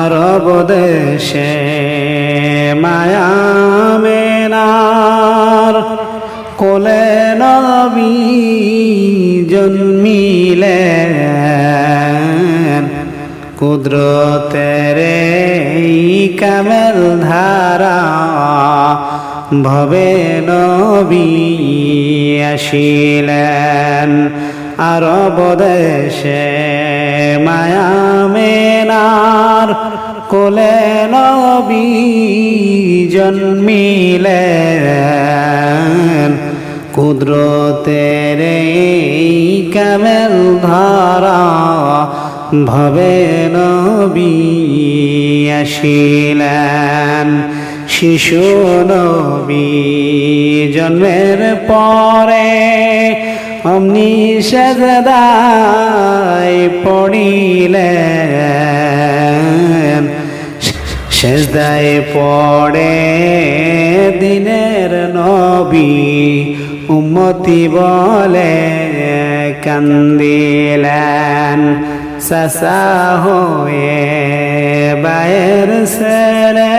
আরব দেশে মায়া মেনার কোলে নবী জন্মিলেন। কুদরতের কামেল ধারা ভবে নবী আসিলেন। আরব দেশে মায়া মেনার কোলে নবী জন্মিলেন। কুদরতের কামেল ধারা ভবে নবী আসিলেন। শিশু নবী জন্মের পরে অমনি সেজদায় পড়িলেন সেজদায় পড়ে দিনের নবী উম্মতি বলে কান্দিলেন সাসা হয়ে বায়ের সেরে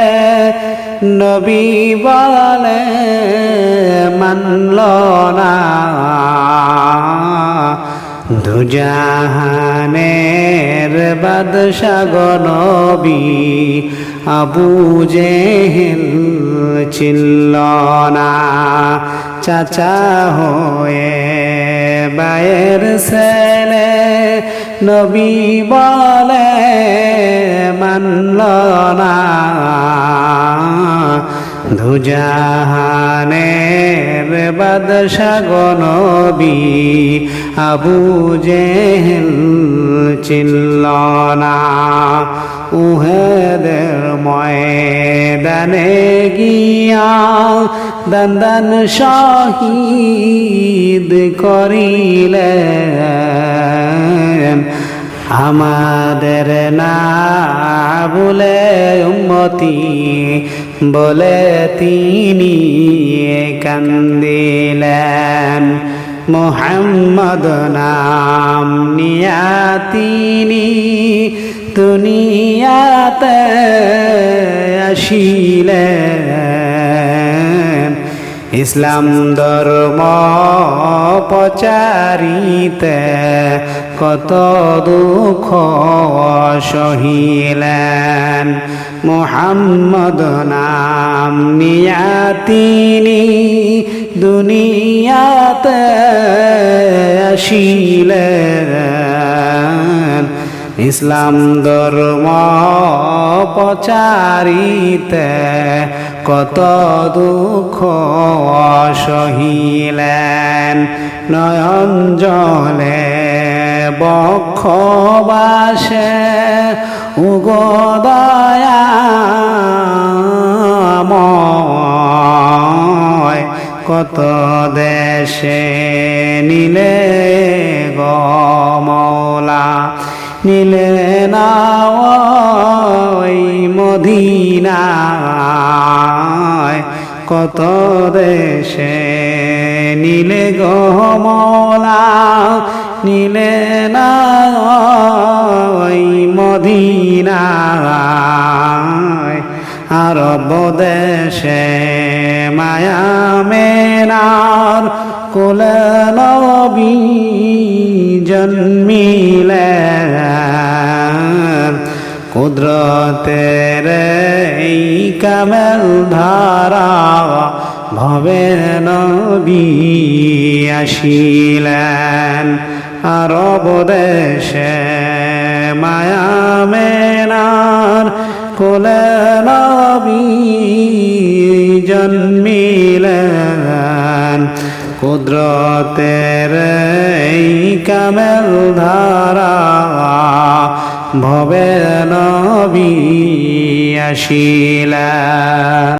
নবী বলে মানল না। দুজাহানের বাদশাগ নবী আবু জেহেল চিল্ল না। চাচা হয়ে বায়ের ছেলে নবী বলে, মানল না। ধুজাহানের বাদশাগ নবী আবু জেহেল চিল্ল না। উহেদের ময়দানে গিয়া দন্দন শহীদ করিলেন আমাদের না বলে উম্মতি বলে তিনি কান্দিলেন। মোহাম্মদ নাম নিয়া তিনি দুনিয়াতে আসিলেন। ইসলাম ধর্ম পচারিতে কত দুঃখ সহিলেন। মোহাম্মদ নাম নিয়া তিনি দুনিয়াতে আসিলেন। ইসলাম ধর্ম পচারিতে কত দুঃখ সহিলেন। নয়ন জলে বক্ষ বাসে উগদয়াময় কত দেশে নিলে গমলা নিলে না মদিনায় কত দেশে নীলে গমলা নীলে না ওই মদিনায়। আরব দেশে মায়া মেনার কোলে নবী জন্মিলেন কুদরতের এই কামেল ধারা ভবে নবী আসিলেন। আরব দেশে মায়া কোলে নবী জন্মিলেন। কুদরতের এই কামেল ধারা ভবে নবী আসিলা।